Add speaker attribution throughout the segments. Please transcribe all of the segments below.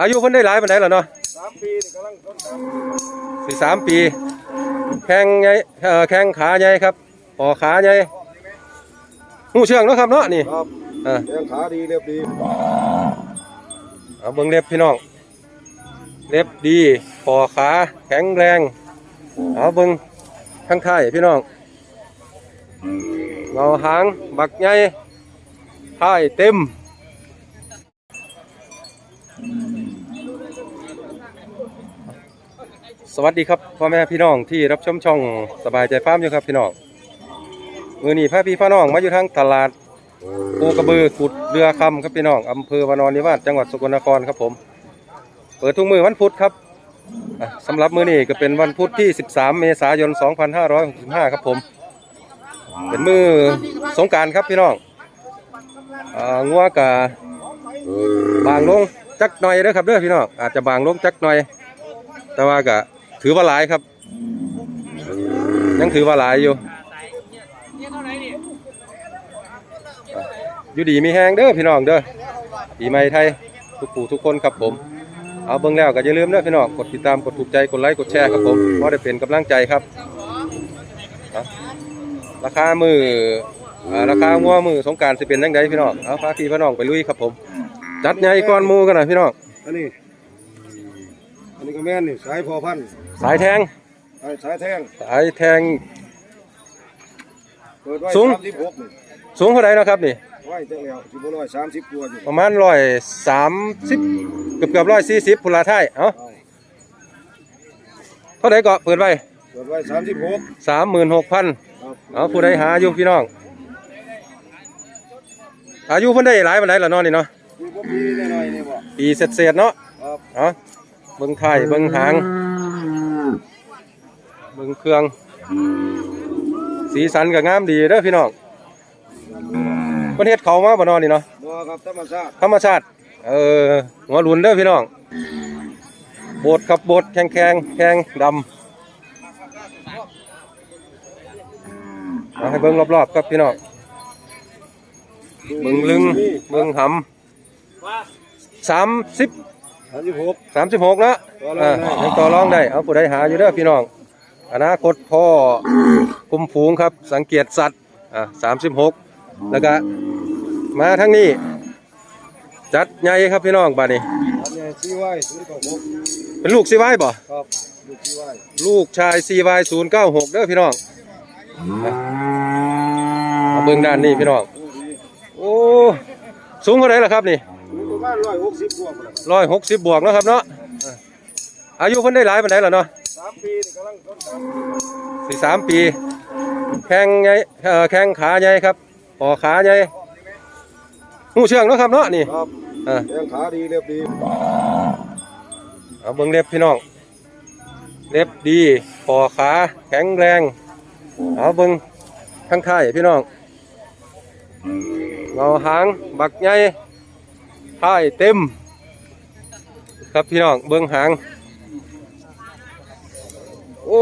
Speaker 1: อายุเพิ่นได้หลายปานใดแล้วเนาะ
Speaker 2: สามปีนี่กำลังต้นสาม
Speaker 1: สิสามปี แข้งใหญ่เอ่อแข้งขาใหญ่ครับปอขาใหญ่หูเชืองเนาะครับเนาะนี่
Speaker 2: ครับ
Speaker 1: อ่า
Speaker 2: แข้งขาดีเรียบดี
Speaker 1: เอาเบิ่งเล็บพี่น้อง เล็บดีปอขาแข็งแรง เอาเบิ่งข้างท้ายพี่น้องเงาหาง บักใหญ่ท้ายเต็ม สวัสดีครับพ่อแม่พี่น้องที่รับชมช่องสบายใจฟาร์มอยู่ครับพี่น้องมือนี้พาพี่พ่อน้องมาอยู่ทางตลาดปูกระบือขุดเรือคำครับพี่น้องอำเภอวานอนนิวาสจังหวัดสกลนครครับผม เปิดทุกมือวันพุธครับอะสำหรับมือนี้ก็เป็นวันพุธที่ 13 เมษายน 2565 ครับผม เป็นมือสงกรารครับพี่น้องอ่างัวกะบางลงจักหน่อยเด้อครับเด้อพี่น้องอาจจะบางลงจักหน่อย แต่ว่าก็ ถือว่าหลายครับ ยังถือว่าหลายอยู่อยู่ดีมีแห้งเด้อพี่น้องเด้อปีใหม่ไทยทุกผู้ทุกคนครับผม เอาเบิ่งแล้วก็อย่าลืมเด้อพี่น้องกดติดตามกดถูกใจกดไลค์กดแชร์ครับผมเพราะได้เป็นกำลังใจครับ ราคามือราคางัวมือสงการสิเป็นจังไดพี่น้องเอาพาพี่พี่น้องไปลุยครับผม จัดใหญ่ก่อนมูกันนะพี่น้อง
Speaker 2: อันนี้ อันนี้ก็แม่นนี่สายพอพันธุ์
Speaker 1: สายแทง
Speaker 2: สายสายแท่ง
Speaker 1: สายแทง
Speaker 2: เปิดไว้
Speaker 1: สูง
Speaker 2: สามสิบหกนี่
Speaker 1: สูงเท่าไหร่นาะครับนี่
Speaker 2: ไว้จังแล้วสิบร้อยสามสิบตัวอยู่
Speaker 1: ประมาณร้อยสามสิบเกือบเกือบร้อยสี่สิบพุนลาไทยเอ้า
Speaker 2: เอา
Speaker 1: เท่าไหร่ก็เปิดไว้
Speaker 2: เปิดไว้สามสิบหก
Speaker 1: สามหมื่นหกพัน
Speaker 2: ครับ
Speaker 1: เอาผู้ใดหาอยู่พี่น้อง อายุเพิ่นได้หลายปานใดล่ะเนาะนี่เนาะ
Speaker 2: มีบ่ปีหน่อยๆนี่บ่
Speaker 1: ปีเศษๆเนาะ
Speaker 2: ครับ
Speaker 1: เอา เบิ่งไทยเบิ่งหาง เบิ่งเครื่อง สีสันก็งามดีเด้อพี่น้องเพิ่นเฮ็ดเขามาบ่เนาะนี่เนาะ
Speaker 2: บ่ครับธรรมชาติ
Speaker 1: ธรรมชาติ เออหัวหลุนเด้อพี่น้องโบดครับโบดแข็งแข็งแข็งดำเอาให้เบิ่งรอบๆครับพี่น้องเบิ่งลึงเบิ่งหำสามสิบ
Speaker 2: สามสิบหก
Speaker 1: สามสิบหกนะ
Speaker 2: ต่อรอง
Speaker 1: อ่า
Speaker 2: ได้
Speaker 1: ยังต่อรองได้ เอาผู้ใดหาอยู่เด้อพี่น้อง อนาคตพ่อคุมฝูงครับ สังเกตสัตว์ อ่าสามสิบหกแล้วก็มาทั้งนี้ จัดใหญ่ครับพี่น้องบ้านนี้
Speaker 2: อันนี้ซีไว้ศูนย์เก้าหก
Speaker 1: เป็นลูกซีไว้บ่
Speaker 2: ครับลูกซีไว้
Speaker 1: ลูกชายซีไว้ศูนย์เก้าหกเด้อพี่น้องอะเอาเบิ่งด้านนี้พี่น้อง
Speaker 2: โอ้ดี
Speaker 1: โอ้สูงเท่าไหร่ล่ะครับนี่
Speaker 2: มี ประมาณร้อยหกสิบกว่าพุ่นล่ะ
Speaker 1: ร้อยหกสิบบวกเนาะครับเนาะอะอายุเพิ่นได้หลายปานใดล่ะเนาะ
Speaker 2: สามปีนี่กำลังต้นสาม
Speaker 1: สี่สามปี แข้งใหญ่เอ่อแข้งขาใหญ่ครับปอขาใหญ่หูเชืองเนาะครับเนาะนี่
Speaker 2: ครับ
Speaker 1: อ่า
Speaker 2: แข้งขาดีเรียบดี
Speaker 1: เอาเบิ่งเล็บพี่น้อง เล็บดีปอขาแข็งแรงเอาเบิ่งข้างท้ายพี่น้องเงาหางบักใหญ่ ท้ายเต็ม ครับพี่น้องเบิ่งหาง โอ้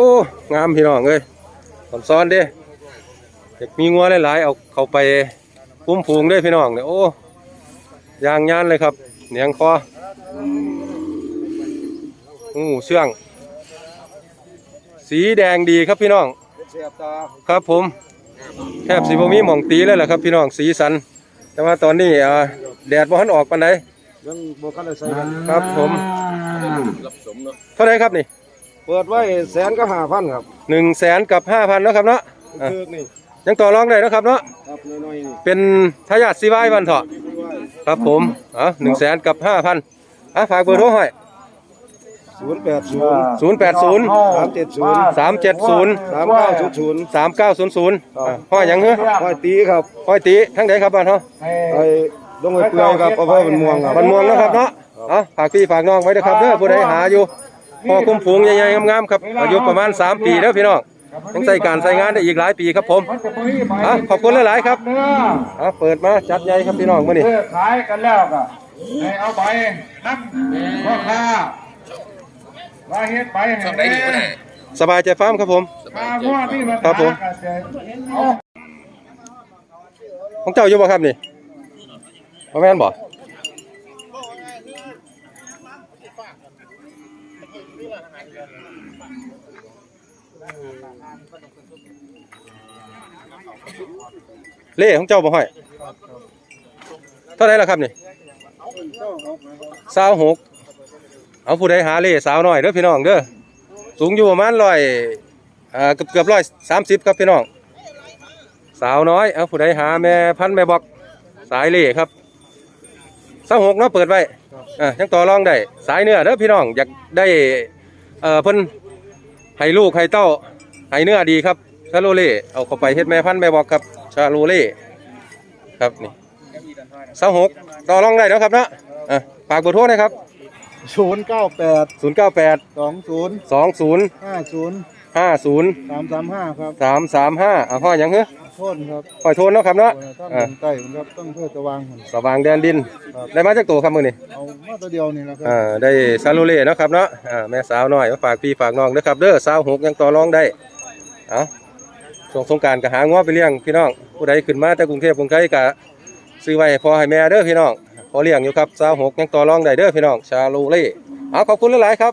Speaker 1: งามพี่น้องเอ้ยสอนซ้อนเด้อยากมีงัวหลายๆเอาเข้าไปคุ้มผูงเด้พี่น้องเนี่ยโอ้ยางยานเลยครับเหนียงคองูเชื่อง สีแดงดีครับพี่น้อง ครับผมแทบสิบมีหม่องตีแล้วล่ะครับพี่น้องสีสัน แต่ว่าตอนนี้อ่า แดดบ่ทันออกปานใด
Speaker 2: ยังบ่คันได้ใส่กัน
Speaker 1: ครับผมเท่าไหรครับนี่
Speaker 2: เปิดไว้แสนก็ห้าพันครับ
Speaker 1: หนึ่งแสนกับห้าพันแล้วครับเนาะอะ
Speaker 2: เคือกนี่
Speaker 1: ยังต่อรองได้เนาะครับเนาะ
Speaker 2: ครับน้อยๆนี่
Speaker 1: เป็นทายาทซีไว้วันเถาะครับผมอะหนึ่งแสนกับห้าพันอะฝากเบอร์โทรให้
Speaker 2: ศูนย์แปดศูนย์
Speaker 1: ศูนย์แปดศูนย์
Speaker 2: สามเจ็ดศูนย์
Speaker 1: สามเจ็ดศูนย์
Speaker 2: สามเก้าศูนย์ศูนย์
Speaker 1: สามเก้าศูนย์ศูนย์ห้อยหยังเหรอ
Speaker 2: ห้อยตีครับ
Speaker 1: ห้อยตีทั้งใดครับบ้านเฮา
Speaker 2: ไอ้ ลงไปเปลือยครับเอาเพื่อเป็นม่วงครับ
Speaker 1: บ้านม่วงเนาะครับเนาะเอาฝากพี่ฝากน้องไว้ด้วยครับเด้อผู้ใดหาอยู่พอคุ้มฝูงใหญ่ๆงามๆครับอายุประมาณ 3 ปีเด้อพี่น้องยังใส่การใส่งานได้อีกหลายปีครับผมอะขอบคุณหลายๆครับ
Speaker 3: เนื้อ
Speaker 1: อะเปิดมาจัดใหญ่ครับพี่น้องมื้อนี้
Speaker 3: เพื่อขายกันแล้วก็ให้เอาไปนับพ่อค้าว่าเฮ็ดไปให้แน่
Speaker 1: สบายใจฟาร์มครับผม
Speaker 3: ค่าหัวที่มัน
Speaker 1: ครับผม
Speaker 3: ก็จะเอา
Speaker 1: ของเจ้าอยู่บ่ครับนี่ บ่แม่นบ่เล่ของเจ้าบ่ห้อย เท่าไรล่ะครับนี่สาวหกเอาผู้ใดหาเล่สาวน้อยเด้อพี่น้องเด้อสูงอยู่ประมาณร้อยเกือบเกือบร้อยสามสิบครับพี่น้อง สาวน้อยเอาผู้ใดหาแม่พันแม่บอกสายเล่ครับ สาวหกเนาะเปิดไว้อะยังต่อรองได้สายเนื้อเด้อพี่น้องอยากได้เอ่อเพิ่นให้ลูกให้เต้าให้เนื้อดีครับชาโลเล่เอาเข้าไปเฮ็ดแม่พันธุ์แม่บอกครับชาโลเล่ครับนี่สาวหกต่อรองได้แล้วครับเนาะอะฝากเบอร์โทรหนะครับ
Speaker 2: ศูนย์เก้าแปด
Speaker 1: ศูนย์เก้าแปด
Speaker 2: สองศูนย์
Speaker 1: สองศูนย์
Speaker 2: ห้าศูนย์
Speaker 1: ห้าศูนย์
Speaker 2: สามสามห้าครับ
Speaker 1: สามสามห้าอะพ่อหยังเหรอ
Speaker 2: โทษครับ
Speaker 1: พ่อยโทนเนาะครับเนาะ
Speaker 2: ตั้ง
Speaker 1: อะ
Speaker 2: ใต้ผมครับตั้งเพื่อจะวางผม
Speaker 1: สว่างแดนดินได้มาจากตัวครับมือนี่
Speaker 2: เอามาตัวเดียวนี่แหละครั
Speaker 1: อ่าได้ซาลูเล่เนาะครับเนาะอ่าแม่สาวน้อยมาฝากพี่ฝากน้องเด้อครับเด้อสาวหกยังต่อรองได้เอาส่งสงกรารก็หาง้อไปเลี้ยงพี่น้องผู้ใดขึ้นมาจากกรุงเทพกรุงไทยก็ซื้อไว้ให้พ่อให้แม่เด้อพี่น้องพอเลี้ยงอยู่ครับสาวหกยังต่อรองได้เด้อพี่น้องชาลูเล่เอาขอบคุณหลายๆครับ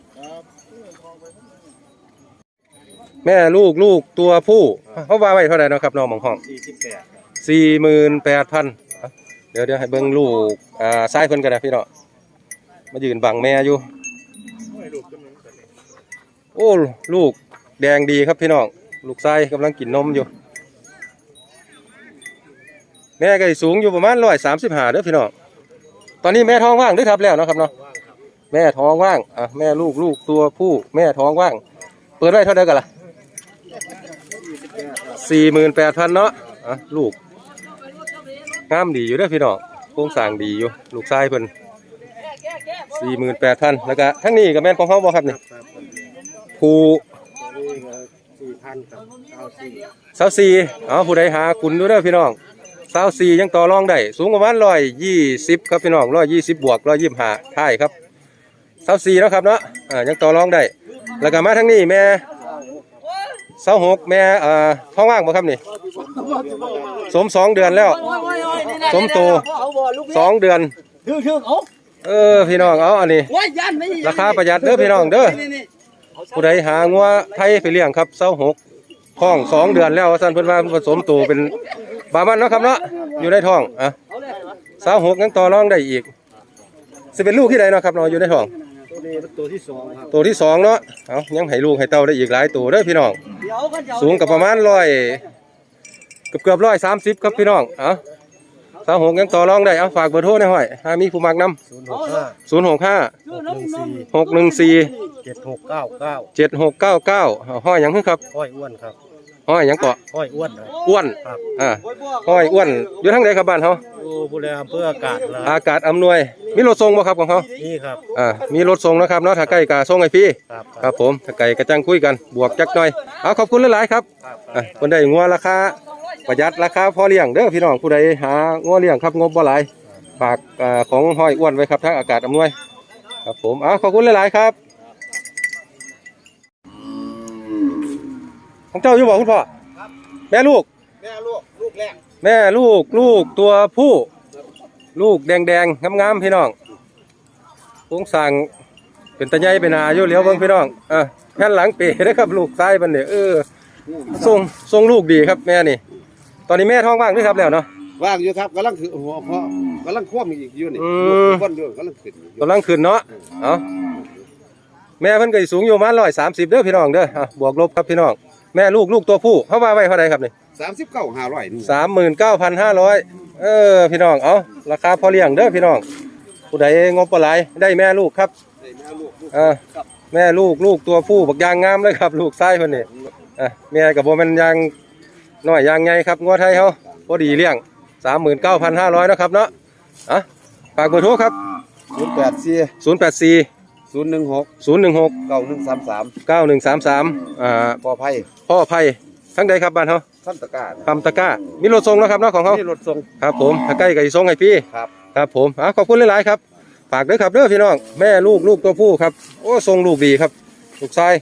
Speaker 1: แม่ลูกลูกตัวผู้เขาว่าไว้เท่าไหร่เนาะครับน้องหมองห้อง
Speaker 2: สี่สิบแปด
Speaker 1: สี่หมื่นแปดพันเดี๋ยวเดี๋ยวให้เบิ่งลูกอ่าซ้ายเพิ่นกันนะพี่เนาะมายืนบังแม่อยู่ โอ้ลูกแดงดีครับพี่น้องลูกไส้กำลังกินนมอยู่ แม่ก็สูงอยู่ประมาณร้อยสามสิบห้าเด้อพี่น้องตอนนี้แม่ท้องว่างหรือทับแล้วนะครับเนาะแม่ท้องว่างอะแม่ลูกลูกตัวผู้แม่ท้องว่าง เปิดไว้เท่าไหร่กันล่ะ สี่หมื่นแปดพันเนาะอะลูกงามดีอยู่เด้อพี่น้องโครงสร้างดีอยู่ ลูกชายเพิ่นสี่หมื่นแปดพันแล้วก็ทั้งนี้ก็แม่นของเขาบ่ครับนี่ผู้
Speaker 2: สี่พันครับเอาสี่
Speaker 1: สาวสี่เอผู้ใดหาคุณดูเด้อพี่น้องสาวสี่ยังต่อรองได้สูงประมาณร้อยยี่สิบครับพี่น้องร้อยยี่สิบบวกร้อยยี่สิบห้าท้ายครับสาวสี่เนาะครับเนาะอ่ายังต่อรองได้แล้วก็มาทั้งนี้แม่ สาวหกแม่เอ่อท้องว่างบ่ครับนี่ สมสองเดือนแล้ว สมโตสองเดือน
Speaker 4: ถึงถึงเอา
Speaker 1: เออพี่น้องเอาอันนี้
Speaker 4: ว่ายันไม่
Speaker 1: ราคาประหยัดเด้อพี่น้องเด้อผู้ใดหางัวไทยไปเลี้ยงครับเศร้าหกท้องสองเดือนแล้วท่าซั่นเพิ่นว่าผสมตัวเป็นบามันเนาะครับเนาะอยู่ในท้องอะเศร้าหกยังต่อรองได้อีกสิเป็นลูกที่ใดเนาะครับเนาะอยู่ในท้อง
Speaker 2: ตัวนี้ตัวที่สองครับ
Speaker 1: ตัวที่สองเนาะเอายังให้ลูกให้เต้าได้อีกหลายตัวเด้อพี่น้อง
Speaker 4: เดี๋ยวกัน
Speaker 1: สูงกับประมาณร้อยเกือบเกือบร้อยสามสิบครับพี่น้องเอาสาวหกยังต่อรองได้เอาฝากเบอร์โทรหน่อยห้อยหามีผู้มักน
Speaker 2: ศูนย์หกห้าำ
Speaker 1: ศูนย์หกห้า
Speaker 2: หกหนึ่งสี่
Speaker 1: หกหนึ่งสี่
Speaker 2: เจ็ดหกเก้าเก้า
Speaker 1: เจ็ดหกเก้าเก้าห้อยหยังคือครับ
Speaker 2: ห้อยอ้วนครับ
Speaker 1: ห้อยหยังเกาะ
Speaker 2: ห้อยอ้วนนะ
Speaker 1: อ้วน
Speaker 2: ครับ
Speaker 1: อ่าห้อยอ้วนอยู่ทางไหนครับบ้านเขา
Speaker 2: ดูผู้แลอำเภออากาศละ
Speaker 1: อากาศอำนวย มีรถส่งบ่ครับของเขา
Speaker 2: นี่ครับ
Speaker 1: อ่ามีรถส่งนะครับเนาะถ้าใกล้กะส่งให้พี่
Speaker 2: ครับ
Speaker 1: ครับผมถ้าไก่กระจังคุยกันบวกจักหน่อยเอาขอบคุณหลายๆครับ
Speaker 2: ครับ
Speaker 1: อะคนใดงัวราคาประหยัดราคาพอเลี้ยงเด้อพี่น้องผู้ใดหางัวเลี้ยงครับงบบ่หลายฝากอ่าของห้อยอ้วนไว้ครับทางอากาศอำนวยครับผมเอาขอบคุณหลายๆครับ ของเจ้าอยู่บ่คุณพ่อแม่ลูก
Speaker 2: แม่ลูกลูกแรก
Speaker 1: แม่ลูกลูกตัวผู้ ลูกแดงแดงงามๆพี่น้องโครงสร้างเป็นตะไยเป็นอาอยู่เหลียวเบิ่งพี่น้องอะแผ่นหลังเป๋นะครับ ลูกซ้ายมันเนี่ยเออทรงทรงลูกดีครับแม่นี่ ตอนนี้แม่ท้องว่างด้วยครับแล้วเนาะ
Speaker 2: ว่างอยู่ครับกำลังคือหัวเพาะกำลังคว่ำอีกอยู่นี่
Speaker 1: อืม
Speaker 2: คนด้วยกำลังขึ้นอยู่
Speaker 1: กำลังขึ้นเนาะเอาแม่เพิ่นก็สิสูงอยู่ประมาณร้อยสามสิบเด้อพี่น้องเด้ออะบวกลบครับพี่น้อง แม่ลูกลูกตัวผู้เขาว่าไว้เท่าไหร่ครับนี่
Speaker 2: สามสิบเก้าห้าร้อยนี่
Speaker 1: สามหมื่นเก้าพันห้าร้อยเออพี่น้องเอาราคาพอเลี้ยงเด้อพี่น้องผู้ใดงบปลายได้แม่ลูกครับ
Speaker 2: ได้แม่ลูกลูก
Speaker 1: อ่าแม่ลูกลูกตัวผู้บักยางงามเลยครับ ลูกไส้เพิ่นนี่อะแม่กับโบมันยางน้อยยางใหญ่ครับงัวไทยเขาพอดีเลี้ยงสามหมื่นเก้าพันห้าร้อยนาะครับเนาะอะฝากเบอร์โทรครับ
Speaker 2: ศูนย์แปดสี่
Speaker 1: ศูนย์แปดสี่
Speaker 2: ศูนย์หนึ่งหก
Speaker 1: ศูนย์หนึ่งหก
Speaker 2: เก้าหนึ่งสามสาม
Speaker 1: เก้าหนึ่งสามสามอ่า
Speaker 2: ปอไผ่
Speaker 1: พ่อไผ่ทั้งใดครับบ้านเขา
Speaker 2: ท่านตะกร้า
Speaker 1: คำตะกร้ามีรถส่งเนาะครับเนาะของเขา
Speaker 2: นี่รถส่ง
Speaker 1: ครับผมถ้าใกล้กับส่งให้พี่
Speaker 2: ครับ
Speaker 1: ครับผมอะขอบคุณหลายๆครับฝากด้วยครับเด้อพี่น้องแม่ลูกลูกตัวผู้ครับโอ้ทรงลูกดีครับลูกชาย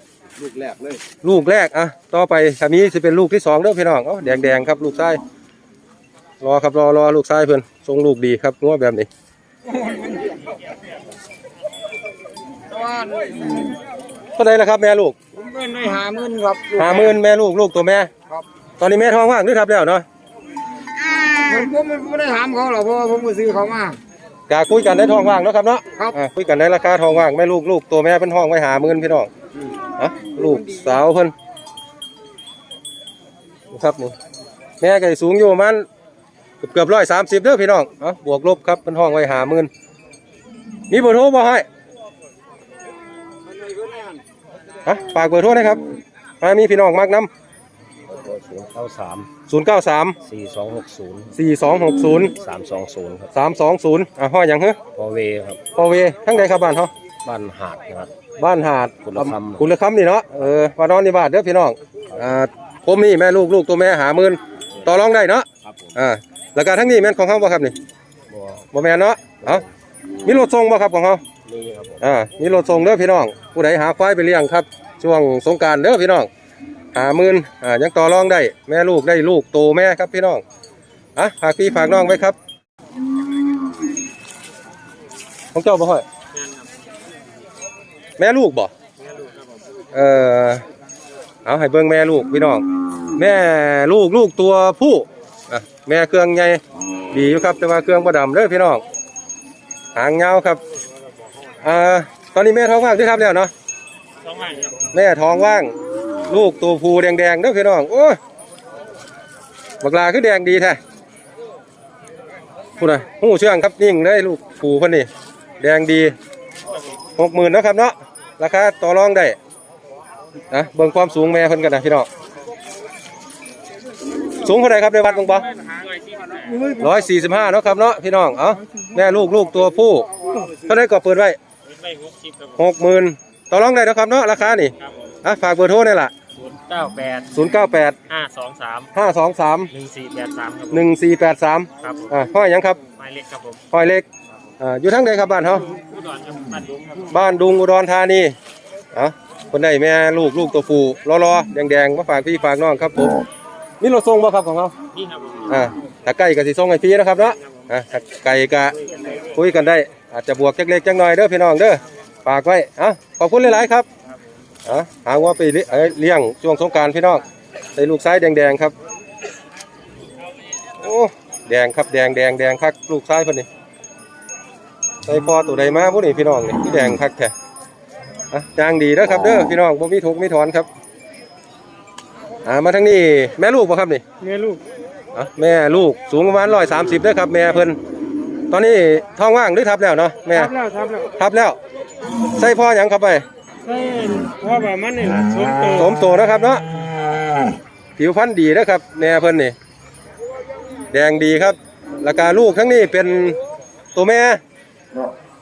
Speaker 2: ลูกแรกเลย
Speaker 1: ลูกแรกอะต่อไปถ้ามีจะเป็นลูกที่สองเด้อพี่น้องเอ้าแดงแดงๆครับ ลูกชายรอครับรอรอลูกชายเพื่อนทรงลูกดีครับงัวแบบนี้
Speaker 2: ว่า
Speaker 1: เท่าไหร่ละครับแม่ลูก
Speaker 2: ผมเป็นได้หาเงินครับ
Speaker 1: ห้าหมื่นแม่ลูกลูกตัวแม่
Speaker 2: ครับ
Speaker 1: ตอนนี้แม่ท้องว่างหรือทับแล้วเนาะ
Speaker 2: ผมผมไม่ได้ถามเขาหรอกเพราะว่าผมก็ซื้อเขามา กา
Speaker 1: คุยกันได้ท้องว่างเนาะครับเนาะ
Speaker 2: ครับ
Speaker 1: อ่าคุยกันได้ราคาท้องว่างแม่ลูกลูกตัวแม่เป็นห้องไว้หาหมื่นพี่น้องอะลูกสาวเพิ่นครับนี่แม่ก็สูงอยู่ประมันเกือบเกือบร้อยสามสิบเด้อพี่น้องเอะบวกลบครับเป็นห้องไว้หาหมื่นมีเบอร์โทรบ่ให้ ฮะฝากเบอร์โทรหนะครับถ้ามีพี่น้องมากน้
Speaker 4: ศูนย์เก้าสามำ
Speaker 1: ศูนย์เก้าสาม
Speaker 4: สี่สองหกศูนย์
Speaker 1: สี่สองหกศูนย์
Speaker 4: สามสองศูนย์ครับ
Speaker 1: สามสองศูนย์อะห้อยหยังเหรอ
Speaker 4: พอเวครับ
Speaker 1: พอเวทั้งใดครับบ้านเขา
Speaker 4: บ้านหาดนะครับ
Speaker 1: บ้านหาด
Speaker 4: กุลคำ
Speaker 1: กุลคำนี่เนาะเออมานอนนี่บ้านเด้อพี่น้องอ่าผมนี่แม่ลูกลูกตัวแม่หาหมื่นต่อรองได้เนาะ
Speaker 4: ครับผม
Speaker 1: อ่าแล้วก็ทั้งนี้แม่นของเขาบ่ครับนี่
Speaker 4: บัว
Speaker 1: บ่แม่นเนาะเอ้ามีรถส่งบ่ครับของเขา
Speaker 4: นี่ครับผม
Speaker 1: อ่ามีรถส่งเด้อพี่น้อง ผู้ใดหาควายไปเลี้ยงครับ ช่วงสงการเด้อพี่น้องหาหมื่นอ่ายังต่อรองได้ แม่ลูกได้ลูกโตแม่ครับพี่น้องอะฝากพี่ฝากน้องไว้ครับของเจ้าบ่ห้อยแม่ลูกบ่เออเอาให้เบิ่งแม่ลูกพี่น้อง แม่ลูกลูกตัวผู้อะแม่เครื่องใหญ่ดีอยู่ครับ แต่ว่าเครื่องบ่ดำเด้อพี่น้องหางยาครับ อ่าตอนนี้แม่ท้องว่างด้วยครับแล้วเนาะแม่ท้องว่าง ลูกตัวผู้แดงๆเด้อพี่น้องโอ้ยบักลาคือแดงดีแท้พูดนะหูเชื่องครับนิ่งเลยลูกผู้เพิ่นนี่แดงดีหกหมื่นนาะครับเนาะราคาต่อรองได้นะเบิ่งความสูงแม่เพิ่นกันนะพี่น้องสูงเท่าไหร่ครับในวัดบางปะร้อยสี่สิบห้าเนาะครับเนาะพี่น้องเอ้าแม่ลูกลูกตัวผู้เท่าไหร่ก็เปิดไว้ หกหมื่นต่อรองได้เนาะครับเนาะราคานี่อะฝากเบอร์โทรนี่แหละ
Speaker 4: ศูนย์เก้าแปด
Speaker 1: ศูนย์เก้าแปด
Speaker 4: ห้าสองสาม
Speaker 1: ห้าสองสาม
Speaker 4: หนึ่งสี่แปดสามครับ
Speaker 1: หนึ่งสี่แปดสาม
Speaker 4: ครับผม
Speaker 1: อ่าห้อยหยังครับ
Speaker 4: ไม้เล็กครับผม
Speaker 1: ห้อยเล็กอ่าอยู่ทั้งใดครับบ้านเขา
Speaker 4: ผู้ดอนครับบ้านดุงครับ
Speaker 1: บ้านดุงอุดรธานีอะคนใดแม่ลูกลูกตัวฟูรอรอแดงแดงๆมาฝากพี่ฝากน้องครับผมมีรถส่งบ่ครับของเขา
Speaker 4: นี่ครับผม
Speaker 1: อ่าถ้าใกล้ก็สิส่งให้พี่นะครับเนาะอ่าถ้าไกลก็คุยกันได้ อาจจะบวกจักเล็กจักน้อยเด้อพี่น้องเด้อฝากไว้อะขอบคุณหลายๆครับอะหาว่าไปเลี้ยเอ้ยเลี้ยงช่วงสงกรารพี่น้องใส่ลูกซ้ายแดงๆครับโอ้แดงครับแดงแดงแดงคักลูกซ้ายเพิ่นนี่ใส่พอตัวใดมาพวกนี้พี่น้องนี่ที่แดงคักแท้อะจางดีแล้วครับเด้อพี่น้องบ่มีทุกข์มีถอนครับอ่ามาทางนี้แม่ลูกบ่ครับนี่
Speaker 2: เมียลูก
Speaker 1: อะแม่ลูกสูงประมาณร้อยสามสิบด้อครับแม่เพิ่น ตอนนี้ท้องว่างหรือทับแล้วเนาะแม่
Speaker 2: ทับแล้วทับแล้ว
Speaker 1: ทับแล้ว ใส่พ่อหยังเข้าไป
Speaker 2: ใช่พ่อแบบมันนี่แหละสมโต
Speaker 1: สมโตนะครับเนาะผิวพรรณดีนะครับแม่เพิ่นนี่ แดงดีครับ ราคาลูกทั้งนี้เป็นตัวแม่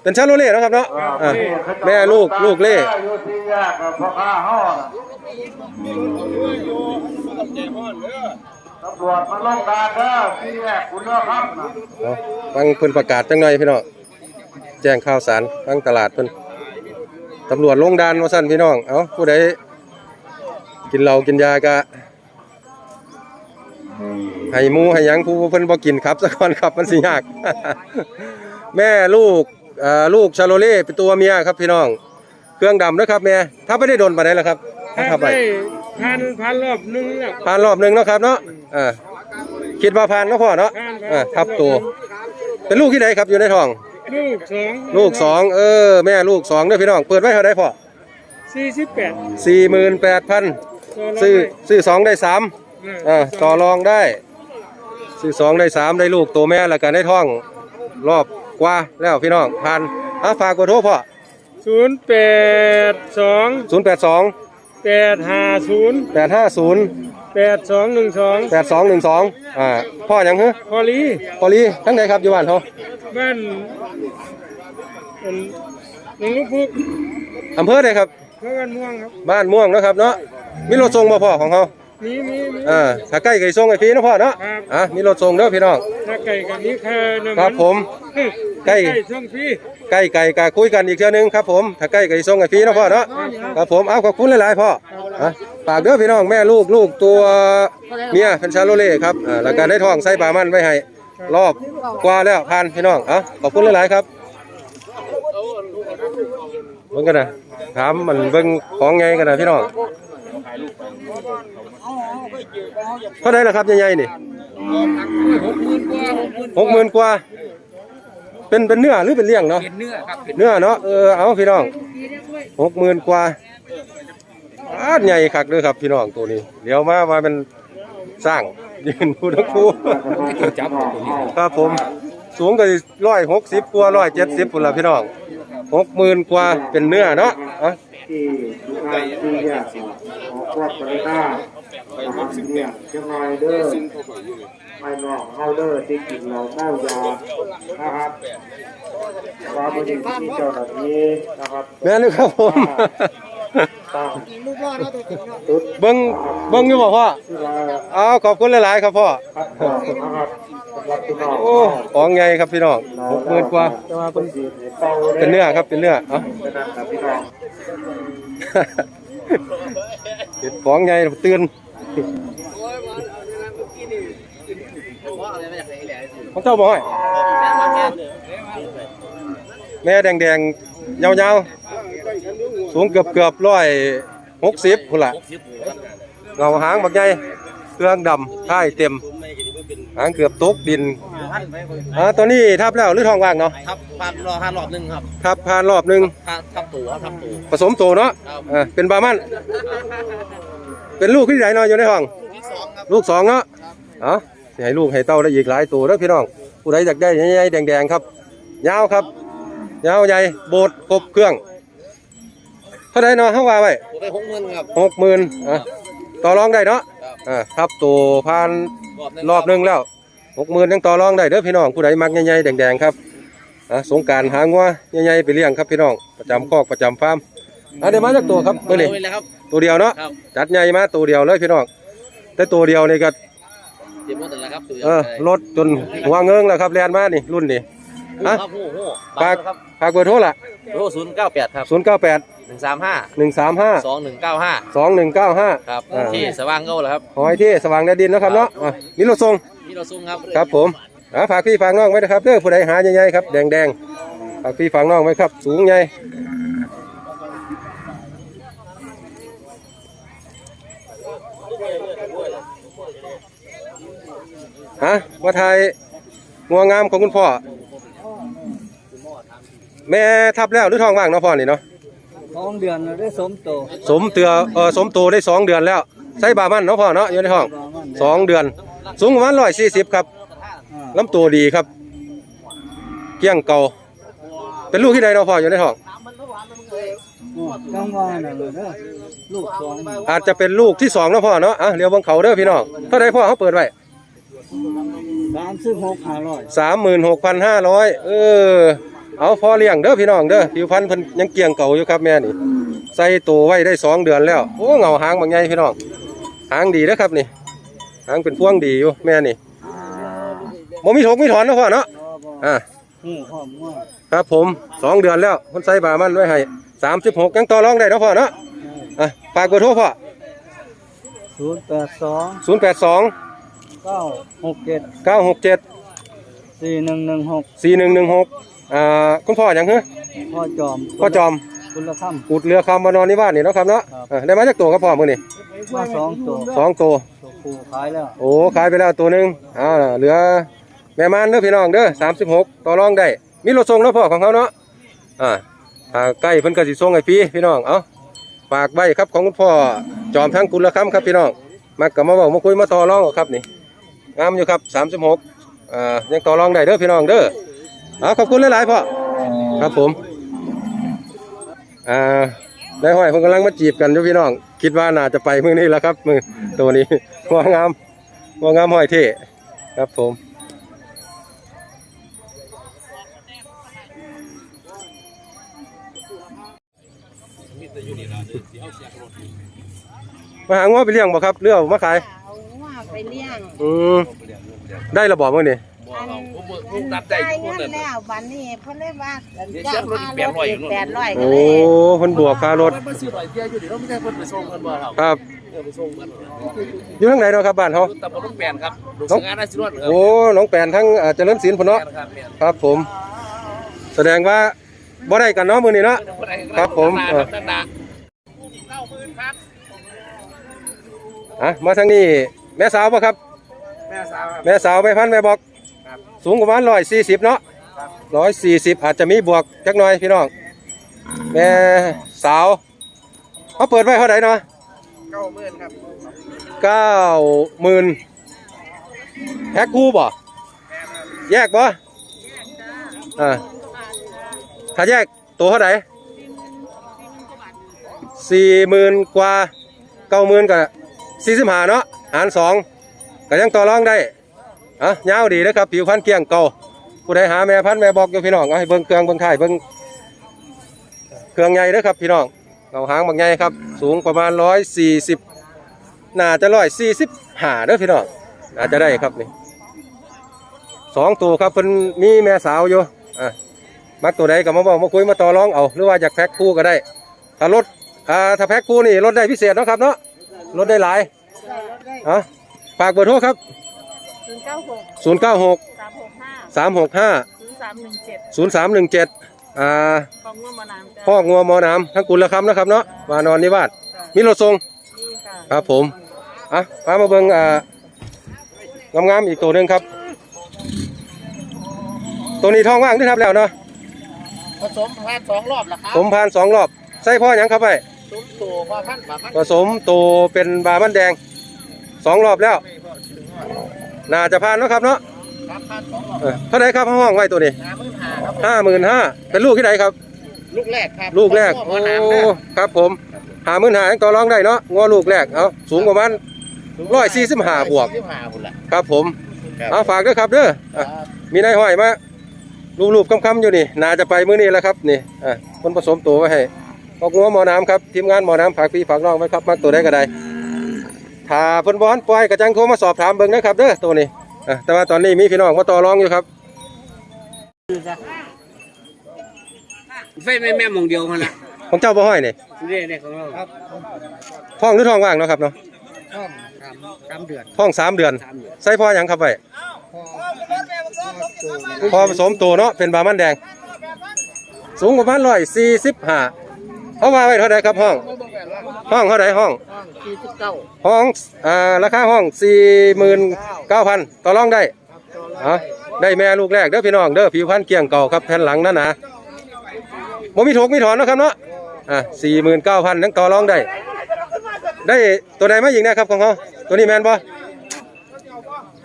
Speaker 1: เป็นชาโลเล่นะครับเนาะอะแม่ลูกลูกเล่
Speaker 3: อยู่ที่แยกกับพ่อค้าห้อตำรวจมาลงการเด้อที่แยกคุณเลือกครับนะ
Speaker 1: เอาฟังเพิ่นประกาศจังหน่อยพี่น้องแจ้งข่าวสารฟังตลาดเพิ่นตำรวจลงดานว่าสั่นพี่น้องเอ้าผู้ใดกินเหล้ากินยากะให้หมูให้หยังผู้เพิ่นบ่กินครับสักคนครับมันสิยาก แม่ลูกเอ่อลูกชาโลเล่เป็นตัวเมียครับพี่น้อง เครื่องดำนะครับแม่ถ้าไม่ได้โดนปานใดล่ะครับถ้าทับไป
Speaker 2: พันพันรอบนึงแล้ว
Speaker 1: ผ่านรอบหนึงเนาะครับเนาะอ่าคิดว่าผ่านเนาะพ่อเนาะ
Speaker 2: ผ่านครับ
Speaker 1: อ่าทับตัว เป็นลูกที่ไหนครับอยู่ในท้อง
Speaker 2: ลูกสอง
Speaker 1: ลูกสองเออแม่ลูกสองเด้อพี่น้อง เปิดไว้เท่าไดพ่อ
Speaker 2: สี่สิบแปด
Speaker 1: สี่หมื่นแปดพันซื้อซื้อสองได้สามอ่าต่อรองได้ ซื้อสองได้สามได้ลูกตัวแม่แล้วกันได้ท้อง รอบกว่าแล้วพี่น้องพันอะฝากกดโทรพ่อ
Speaker 2: ศูนย์แปดสอง
Speaker 1: ศูนย์แปดสอง
Speaker 2: แปดห้าศูนย์
Speaker 1: แปดห้าศูนย์
Speaker 2: แปดสองหนึ่งสอง
Speaker 1: แปดสองหนึ่งสองอ่าพ่อหยังเหรอ
Speaker 2: พอลี
Speaker 1: พอลีทั้งไหนครับอยู่บ้านเขา
Speaker 2: บ้านเป็นหนึ่งลูกพุก
Speaker 1: อำเภอใดครับ
Speaker 2: เพื่อนม่วงครับ
Speaker 1: บ้านม่วงเนาะครับเนาะมีรถส่งมาพ่อของเขา
Speaker 2: มีมีมี
Speaker 1: อ่าถ้าใกล้ไก่ส่งไอ้ฟรีเนาะพ่อเนาะ
Speaker 2: ครับ
Speaker 1: อะมีรถส่งเด้อพี่น้อง
Speaker 2: ถ้าไก่กับนี้คือน้ำน
Speaker 1: ครับผม ใกล้
Speaker 2: ไก่ช่องพี่
Speaker 1: ใกล้ไก่กะคุยกันอีกเทื่อนึงครับผมถ้าใกล้ไก่ส่งไอ้ฟรีเนาะพ่อเนาะครับผมเอาขอบคุณหลายๆพ่ออะฝากเด้อพี่น้องแม่ลูกลูกตัวเมียเป็นชาโลเล่ครับอ่าแล้วก็ได้ทองใส่ปลามันไว้ให้รอบกว่าแล้วพันพี่น้องเอะขอบคุณหลายๆครับเบิ่งกันนะถามมันเบิ่งของไงกันนะพี่น้องเท่าไหร่ล่ะครับใหญ่ๆนี่หกหมื่นกว่า เป็นเป็นเนื้อหรือเป็นเลี้ยงเนาะ
Speaker 2: เป็นเนื้อครับเป็น
Speaker 1: เนื้อเนาะเออเอาพี่น้องหกหมื่นกว่าอาดใหญ่คักเลยครับพี่น้องตัวนี้ เดี๋ยวมาว่ามันสร้างยืนพูดทั้งคู่
Speaker 2: จับตัวนี้
Speaker 1: ครับผมสูงก็ร้อยหกสิบกว่าร้อยเจ็ดสิบพุ่นละพี่น้องหกหมื่นกว่าเป็นเนื้อเนาะเอา
Speaker 3: ที่งานที่เนี่ยของพวกบริษัทไปหกสิบเนี่ยเชียงรายเด้อ ไม่นอกเฮาเด้อที่กินเราเมายานะครับว่าบริษัทที่เจ้าหน้าที่นะครับ
Speaker 1: แม่นึกครับผม
Speaker 3: ต้อง
Speaker 2: รูปร่างเนาะตัวจริงเนาะ
Speaker 3: ตุด
Speaker 1: เบิ้งเบิ้งอยู่บ่พ่อ
Speaker 3: ที่ว่า
Speaker 1: เอาขอบคุณหลายๆครับพ่อ
Speaker 3: คัดกรองนะครับสำหรับพี่น้อง
Speaker 1: โอ้ของไงครับพี่น้องหกหมื่นกว่าแต่ว่าเป็นเป็นเนื้อครับเป็นเนื้อเอ้า
Speaker 3: เป็นนะครับพี่น้อง
Speaker 1: เห็ดของไงตื่น ของเจ้าบ่อยแม่แดงๆยาวๆ สูงเกือบเกือบร้อยหกสิบพุ่นละเงาหางบักใหญ่เครื่องดำท้ายเต็ม หางเกือบตกดินอ่าตัวนี้ทับแล้วหรือทองว่างเนาะ
Speaker 5: ทับพันรอห้ารอบหนึงครับ
Speaker 1: ทับผ่านรอบหนึ่ง
Speaker 5: ทับทับตัวครับทับตัว
Speaker 1: ผสมโตเนาะ
Speaker 5: ครับ
Speaker 1: อ่าเป็นบามันเป็นลูกที่ไหนเนาะอยู่ในห้อง
Speaker 5: ที่สองครับ
Speaker 1: ลูกสองเนาะเอ้าสิ ให้ลูกให้เต้าได้อีกหลายตัวเด้อพี่น้องผู้ใดอยากได้ใหญ่ๆแดงๆครับยาวครับยาวใหญ่โบดครบเครื่องเท่าไดเนาะเฮาว่าไว้
Speaker 5: ผมได้หกหมื่นครับ
Speaker 1: หกหมื่นอะต่อรองได้เนาะ
Speaker 5: ครับ
Speaker 1: อ่าครับตัวผ่าน
Speaker 5: รอบหนึง
Speaker 1: รอบหนึงแล้วหกหมื่นยังต่อรองได้เด้อพี่น้องผู้ใดมักใหญ่ๆแดงๆครับอะสงกรารหางัวใหญ่ๆไปเลี้ยงครับพี่น้องประจำคอกประจำฟาร์มอะเดี๋ยวมาจากตัวครับเมื่อนี้
Speaker 5: เอาไปเลยครับ
Speaker 1: ตัวเดียวเนาะ
Speaker 5: ครับ
Speaker 1: จัดใหญ่มาตัวเดียวเลยพี่น้องแต่ตัวเดียวนี่ก็
Speaker 5: เตรียมรถแต่ละครับตัวเดียว
Speaker 1: เออรถจนหัวเงิงแล้วครับแลนมานี่รุ่นนี้
Speaker 5: ฮะ
Speaker 1: ฮะ
Speaker 5: ครับโอ้โห
Speaker 1: ฝาก
Speaker 5: ครับ
Speaker 1: ฝากเบอร์โทรละ
Speaker 5: โอ้ศูนย์เก้าแปดครับ
Speaker 1: ศูนย์เก้าแปด
Speaker 5: หนึ่งสามห้า
Speaker 1: หนึ่งสามห้า
Speaker 5: สองหนึ่งเก้าห้า
Speaker 1: สองหนึ่งเก้าห้า
Speaker 5: ครับ
Speaker 1: อ่า
Speaker 5: ที่สว่างเก้าแล้วครับ
Speaker 1: หอยที่สว่างแดนดินนะครับเนาะอะมีรถส่ง
Speaker 5: นี่เราซุ่มครับ
Speaker 1: ครับผมอะฝากพี่ฝากน้องไว้นะครับเด้อผู้ใดหาใหญ่ๆครับแดงๆฝากพี่ฝากน้องไว้ครับ สูงใหญ่ ฮะมาไทยงัวงามของคุณพ่อ แม่ทับแล้วหรือท้องว่างเนาะพ่อนี่เนาะ
Speaker 2: สองเดือนเราได้สมโต
Speaker 1: สมเตือเออสมโตได้สองเดือนแล้วใส่บามันเนาะพ่อเนาะอยู่ในห้องสองเดือน สูงประมาณร้อยสี่สิบครับลำตัวดีครับ เกี้ยงเก่าเป็นลูกที่ใดเนาะพ่ออยู่ในห้อง
Speaker 2: จังหวะนั่นเลยเด้อลูกสอง
Speaker 1: อาจจะเป็นลูกที่สองเนาะพ่อเนาะอะเดี๋ยวเบังเขาเด้อพี่น้องเท่าไรพ่อเขาเปิดไว้
Speaker 2: สามสิบหกห้าร้อย
Speaker 1: สามหมื่นหกพันห้าร้อยเออ เอาพอเลี้ยงเด้อพี่น้องเด้อผิวพันธุ์เพิ่นยังเกี้ยงเก่าอยู่ครับแม่นี่ ใส่ตัวไว้ได้สองเดือนแล้ว โอ้เงาหางบางไงพี่น้อง หางดีเด้อครับนี่ หางเป็นพวงดีอยู่แม่นี่บ่มีถกมีถอนเนาะพ่อเนาะ อ่า
Speaker 2: หูหอมว่า
Speaker 1: ครับผมสองเดือนแล้วคนใส่บามันไว้ให้สามสิบหกยังต่อรองได้เนาะพ่อเนาะ อะฝากเบอร์โทรพ่อ
Speaker 2: ศูนย์แปดสอง
Speaker 1: ศูนย์แปดสอง
Speaker 2: เก้าหกเจ็ด
Speaker 1: เก้าหกเจ็ด
Speaker 2: สี่หนึ่งหนึ่งหก
Speaker 1: สี่หนึ่งหนึ่งหกอ่าคุณพ่ออย่างเหรอ
Speaker 2: พ่อจอม
Speaker 1: พ่อจอม
Speaker 2: คุณละค่
Speaker 1: กูดเรือคำมานอนนี่บ้านนี่เนาะครับเนาะ
Speaker 2: ครับ
Speaker 1: เออได้มาจากตัวครับพ่อมือนี่ำ
Speaker 2: มาสองตัว
Speaker 1: สองตัว
Speaker 2: ตัวผู้ขายแล้ว
Speaker 1: โอ้ขายไปแล้วตัวหนึ่งอ่าเหลือแม่มานเด้อพี่น้องเด้อสามสิบหกต่อรองได้ มีรถส่งเนาะพ่อของเขาเนาะอ่าถ้าใกล้เพิ่นก็สิส่งให้พี่พี่น้องเอาฝากใบครับของคุณพ่อจอมทั้งกุลคำครับพี่น้องมากับมาบอกมาคุยมาต่อรองเอาครับนี่ งามอยู่ครับสามสิบหกอ่ายังต่อรองได้เด้อพี่น้องเด้อเอาขอบคุณหลายๆพ่อครับผมอ่าได้ห้อยเพิ่นกำลังมาจีบกันอยู่พี่น้อง คิดว่าน่าจะไปมือนี้แล้วครับ มือตัวนี้ว่างามว่างามห้อยเท่ครับผมมาหาง้อไปเลี้ยงบ่ครับเรือเอามาขาย
Speaker 6: เอาว่าไปเลี้ยง
Speaker 1: อืมได้ระบอกมื้อนี่
Speaker 6: อัน
Speaker 5: ผมผมผมนับได้
Speaker 6: ได้
Speaker 5: ทุกคน
Speaker 6: เงิน
Speaker 5: เลย
Speaker 6: แล้วบัดนี้เพิ่นเลยว่า
Speaker 5: เดี๋ยวเช็ครถอีก800อยู่นู่น
Speaker 6: แปดร้อยก็
Speaker 1: โอ้
Speaker 6: เลย
Speaker 1: เพิ่นบวกค่ารถ
Speaker 5: มันซื้อหน่อยเดียวอยู่ดิเราไม่ได้คนไปส่งกันบ่ครับ
Speaker 1: ครับ
Speaker 5: เออไปส่งกัน
Speaker 1: อยู่ทางไหนเนาะครับบ้านเฮา
Speaker 5: ตำบลต้องแปลนครับลูกสงานอาชีวะครับ
Speaker 1: โอ้น้องแปนทั้งเอ่อเจริญศิลป์พุ่นเนาะ
Speaker 5: ครับแม่น
Speaker 1: ครับ ผม แสดงว่าบ่ได้กันเนาะมื้อนี้เนาะ ครับผมเออ
Speaker 5: ด้านหน้า
Speaker 1: อะมาทางนี้ แม่สาวป่ะครับ
Speaker 2: แม่สาวครับ
Speaker 1: แม่สาวแม่พันธุ์แม่บอก
Speaker 2: ครับ
Speaker 1: สูงประมาณ140เนาะ140อาจจะมีบวกจักหน่อยพี่น้อง แม่สาวเขาเปิดไว้เท่าไหร่เนาะ
Speaker 2: เก้าหมื่นครับ
Speaker 1: เก้าหมื่นแพ็คคู่บ่แยกบ่อ่าถ้าแยกตัวเท่าไหร่สี่หมื่นกว่าเก้าหมื่นกับสี่สิบห้าเนาะ หารสองก็ยังต่อรองได้อะยาวดีนะครับผิวพันธุ์เกลียงเก่าผู้ใดหาแม่พันธุ์แม่บอกอยู่พี่น้องเอาให้เบิ่งเครื่องเบิ่งไข่เบิ่งเครื่องใหญ่เด้อครับพี่น้องเอาหางบางใหญ่ครับ สูงประมาณร้อยสี่สิบน่าจะร้อยสี่สิบหาเด้อพี่น้องน่าจะได้ครับนี่สองตัวครับเพิ่นมีแม่สาวอยู่อะมักตัวใดก็มาบอกมาคุยมาต่อรองเอาหรือว่าอยากแพ็คคู่ก็ได้ ถ้ารถอ่าถ้าแพ็คคู่นี่ลดได้พิเศษนะครับเนาะลดได้หลาย อะฝากเบอร์โทรครับ
Speaker 7: ศูนย์เก้าหก
Speaker 1: 0 9 6
Speaker 7: สามหกห้า
Speaker 1: 3 6
Speaker 7: ศูนย์สามหนึ่งเจ็ด
Speaker 1: 5 0 3 1 7อ่า
Speaker 7: ของง่วงมานานจ้ะ
Speaker 1: พ่องัวหมอน้ำทั้งกุลละคำนะครับเนาะวานอนนิวาสมีรถทรง
Speaker 7: นี่ค่ะ
Speaker 1: ครับผมอะพามาเบิ่งอ่างามๆอีกตัวหนึ่งครับ ตัวนี้ท้องว่างด้วยครับแล้วเนาะ
Speaker 5: ผสมพันสองรอบแล้วครับ
Speaker 1: สมพานสองรอบ ใส่พ่อหยังครับไป
Speaker 5: ซุ้มตัวพ่อพันธุ์แบบมัน
Speaker 1: ผสมตัวเป็นบามันแดงสองรอบแล้วน่าจะพานเนาะครับเนาะ
Speaker 5: ครับพันสองรอบ
Speaker 1: เออเท่าไหรครับห้องไว้ตัวนี้
Speaker 5: ห้าหมื่นห้าครับ
Speaker 1: ห้าหมื่นห้าเป็นลูกที่ไหนครับ
Speaker 5: ลูกแรกครับ
Speaker 1: ลูกแรก
Speaker 5: พ่
Speaker 1: โอ้
Speaker 5: อน้ำนะครับ
Speaker 1: ผม หาหมื่นหาต่อรองได้เนาะงัวลูกแรก เอาสูงประมาณ ร้อยสี่สิบห้าบวก
Speaker 5: ร้อยสี่สิบห้าบุญละ
Speaker 1: ครับผม
Speaker 5: ครับ
Speaker 1: เอาฝากด้วยครับเด้อ
Speaker 5: ครั
Speaker 1: อะ
Speaker 5: บ
Speaker 1: มีนายห้อยมารูปๆคำๆอยู่นี่ น่าจะไปมื้อนี้แล้วครับนี่อะคนผสมตัวไว้ให้ พอกงัวหมอน้ำครับทีมงานหมอน้ำฝากพี่ฝากน้องไว้ครับมักตัวได้ก็ได้ถ้าเพิ่นบอนปล่อยกระจังโทรมาสอบถามเบิ่งนะครับเด้อตัวนี้อะแต่ว่าตอนนี้มีพี่น้องมาต่อรองอยู่ครับ
Speaker 5: ไฟแม่แม่มองเดียวมันละ
Speaker 1: ของเจ้าบ่ห้อยนี่
Speaker 5: เรื่อยๆของเราครับ
Speaker 1: ท้องหรือท้องว่างเนาะครับเนาะ
Speaker 2: ช่องสามสามเดือน
Speaker 1: ท้องสามเดือน
Speaker 5: สามเดือน
Speaker 1: ใส่พ่อหยังครับไว้
Speaker 2: พ่อพ่อโต
Speaker 1: พ่อผสมตัวเนาะเป็นบามันแดง สูงประมาณร้อยสี่สิบห้า เขาว่าไว้เท่าไหร่ครับห้อง ห้องเท่าไหร่ห้อง
Speaker 2: ห้อง สี่สิบเก้า
Speaker 1: ห้องอ่าราคาห้องสี่หมื่นเก้าพันต่อรองได้
Speaker 2: ครับตัวละ
Speaker 1: เอาได้แม่ลูกแรกเด้อพี่น้องเด้อผิวพันธุ์เกลี่ยงเก่าครับแผ่นหลังนั่นนะบ่มีถกมีถอนเนาะครับเนาะอ่าสี่หมื่นเก้าพันยังต่อรองได้ ได้ตัวใดมาอีกนะครับของเขาตัวนี้แมนบ่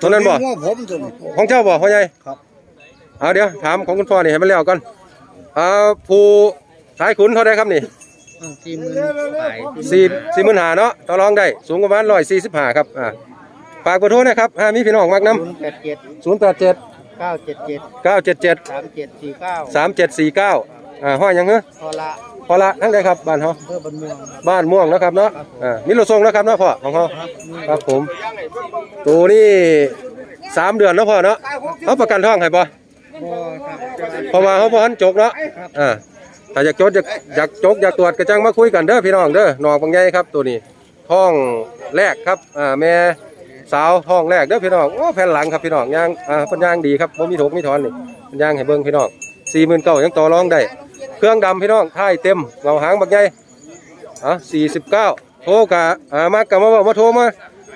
Speaker 1: ตัวนั้นบ่
Speaker 2: หัวผมตัวนี้
Speaker 1: ของเจ้าบ่พ่อใหญ่
Speaker 2: ครับ
Speaker 1: เอาเดี๋ยวถามของคุณพ่อนี่ให้มันแล้วก่อนอ่าผู้สายขุนเท่าไรครับนี่
Speaker 2: สี่หมื่นไป
Speaker 1: สี่สี่หมื่นหาเนาะต่อรองได้ สูงประมาณร้อยสี่สิบห้าครับอ่าฝากเบอร์โทรนะครับหามีพี่น้องมักน้
Speaker 2: ศูนย์แปดเจ็ดำ
Speaker 1: ศูนย์แปดเจ็ด
Speaker 2: เก้าเจ็ดเจ็ด
Speaker 1: เก้าเจ็ดเจ็ด
Speaker 2: สามเจ็ดสี่เก้า
Speaker 1: สามเจ็ดสี่เก้าอ่าห้อยหยังเหรอ
Speaker 2: พอละ
Speaker 1: พอละทั้งใดครับบ้านเขา
Speaker 2: เพื่อบนเมืองครับ
Speaker 1: บ้านม่วงนะครับเนาะอ่ามีรถส่งนะครับเนาะพ่อของเขาครับผมตัวนี้สามเดือนเนาะพ่อเนาะเขาประกันท้องให้ป่ะ
Speaker 2: พ่อครับ
Speaker 1: เพราะว่าเขาบ่ทันจกเนาะอ่า ถ้าอยากจดอยากอยากจกอยากตรวจก็จังมาคุยกันเด้อพี่น้องเด้อหนอกบางใหญ่ครับตัวนี้ท้องแรกครับอ่าแม่สาวท้องแรกเด้อพี่น้องโอ้แผ่นหลังครับพี่น้องย่างอ่าเพิ่นย่างดีครับบ่มีถกมีถอนนี่เพิ่นย่างให้เบิ่งพี่น้อง49,000ยังต่อรองได้เครื่องดำพี่น้องท้ายเต็มเงาหางบักใหญ่อะ49โทรกะอ่ามากะมาบอกมาโทรมา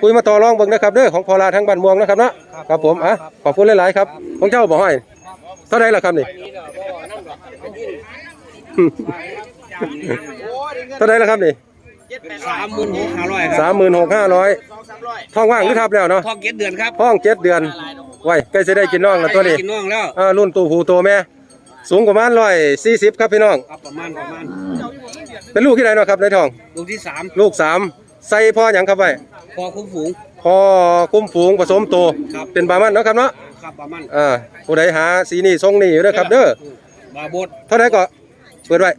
Speaker 1: คุยมาต่อรองเบิ่งนะครับเด้อของพอลาทั้งบ้านม่วงนะครับเนาะครับผมอะขอบคุณหลายๆครับของเจ้าบ่ให้เท่าไหร่ล่ะครับนี่ เท่าไหร่แล้วครับนี่
Speaker 5: สามหมื่นหกห้าร้อยค
Speaker 1: สา
Speaker 5: รับ
Speaker 1: มหมื่นหกห้าร้อยท้องว่างหรือทับแล้วเนาะ
Speaker 5: ทองเจ็ดเดือนครับ
Speaker 1: ท้องเจ็ดเดือนไว้ใกล้จะได้กินน้องแล้วตัวนี้
Speaker 5: กินน้องแล้ว
Speaker 1: อ่ารุ่นตู้ผูตัวแม่ สูงประมาณร้อยสี่สิบครับพี่น้อง
Speaker 5: ครับประมาณประมาณ
Speaker 1: เป็นลูกที่ไหนเนาะครับในท้อง
Speaker 5: ลูกที่สาม
Speaker 1: ลูกสามใส่พ่อหยังครับไว้
Speaker 5: พอคุ้มฝูง
Speaker 1: พ่อคุ้มฝูงผสมโต
Speaker 5: ครับ
Speaker 1: เป็นบามันเนาะครับเนาะ
Speaker 5: ครับประมาณ
Speaker 1: อ่าผู้ใดหาสีนี่ทรงนี่อยู่เด้อครับเด้อบา
Speaker 5: บด
Speaker 1: เท่าไหร่ก็ เปิดไว้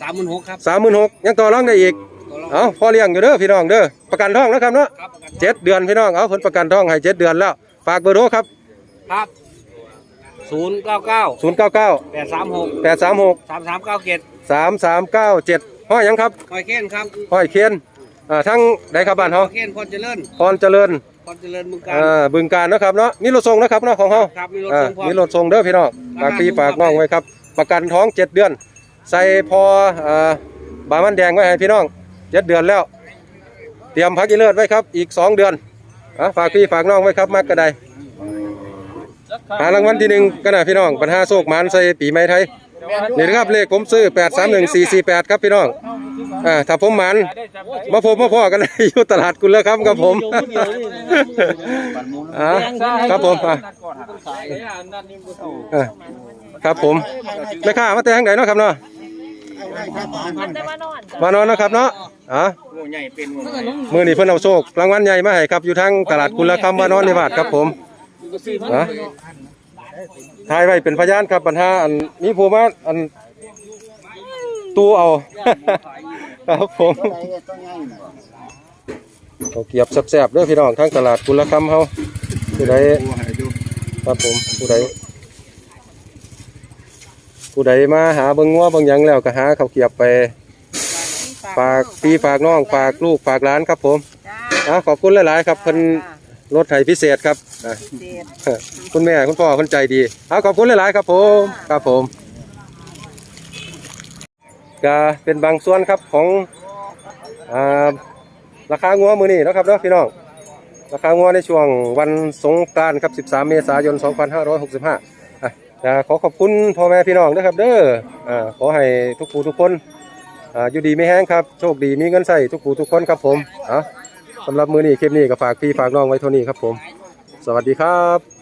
Speaker 5: สามหมื่นหกครับ
Speaker 1: สามหมื่นหกยังต่อรองได้อีก
Speaker 5: ตัวละ
Speaker 1: เอาพ่อเลี้ยงอยู่เด้อพี่น้องเด้อประกันท้องนะครับเนาะ
Speaker 5: ครับประกัน
Speaker 1: เจ็ดเดือนพี่น้องเอาผลประกันท้องให้เจ็ดเดือนแล้ว ฝากเบอร์โทรครับ
Speaker 5: ครับศูนย์เก้าเก้า
Speaker 1: 0 9 9
Speaker 5: แปดสามหก
Speaker 1: 8 3 6
Speaker 5: สามสามเก้าเจ็ด
Speaker 1: 3 3 9 7ห้อยหยังครับ
Speaker 5: หอยเค้นครับ
Speaker 1: ห้อยเคียนอ่าทั้งใดครับบ้าน
Speaker 5: ห
Speaker 1: เฮา
Speaker 5: อยเค้นพรเจริญ
Speaker 1: พรเจริญ
Speaker 5: พรเจริญมึงการ
Speaker 1: อ่าบึงการเนาะครับเนาะมีรถส่งนะครับเนาะของเฮา
Speaker 5: ครับมีรถ
Speaker 1: อ่า
Speaker 5: ส่งพร้อม
Speaker 1: มีรถส่งเด้อพี่น้องฝากพี่ฝากน้องไว้ครับประกันท้องเจ็ดเดือน ใส่พออ่อบามันแดงไว้ให้พี่น้องเจ็ดเดือนแล้ว เตรียมพักอีเลิศไว้ครับ อีกสองเดือนอะฝากพี่ฝากน้องไว้ครับมากกระไดหารางวัลที่หนึ่งก็นะพี่น้องปัญหาโศกหมันใส่ปีใหม่ไทยนี่นะครับเลขผมซื้อ 8 3 1 4 4 8 ครับพี่น้องอ่าถ้าผมหมันมาพบมาพ่อกันอยู่ตลาดกุลแล้วครับครับผมอ่าครับผมอะอะครับผมแม่ค้ามาแต่ทางไหนเนาะครับเนาะ
Speaker 7: มานอน
Speaker 1: นอนเนาะครับเนาะอะ
Speaker 5: ใหญ่เป็น
Speaker 1: มือนี่เพิ่นเอาโชครางวัลใหญ่มาให้ครับอยู่ทางตลาดกุณละคำวานอนในิวาสครับผมอะถ่ายไว้เป็นพยานครับปัญหาอันนี้ผมว่าอันตู้เอา ครับผมเอาเกียบแซ่บๆเด้อพี่น้องทางตลาดกุณละคำเฮาผู้ใดครับผมผู้ใด ผู้ใดมาหาเบิ่งงัวเบิ่งหยังแล้วก็หาข้าวเกรียบไป ฝากพี่ฝากน้องฝากลูกฝากหลานครับผม
Speaker 6: จ้า
Speaker 1: อะขอบคุณหลาย ๆ ครับเพิ่นรถไถพิเศษครับอะ
Speaker 6: เด็ด
Speaker 1: คุณแม่คุณพ่อเพิ่นใจดีอะขอบคุณหลาย ๆ ครับผมครับผมก็เป็นบางส่วนครับของอ่าราคางัวมือนี้เนาะครับเนาะพี่น้องราคางัวในช่วงวันสงกรานต์ครับ 13 เมษายน 2565 จะขอขอบคุณพ่อแม่พี่น้องด้วยครับ เด้ออ่าขอให้ทุกผู้ทุกคนอ่าอยู่ดีไม่แห้งครับโชคดีมีเงินใส่ทุกผู้ทุกคนครับผมอะสำหรับมือนี้คลิปนี้ก็ฝากพี่ฝากน้องไว้เท่านี้ครับผม สวัสดีครับ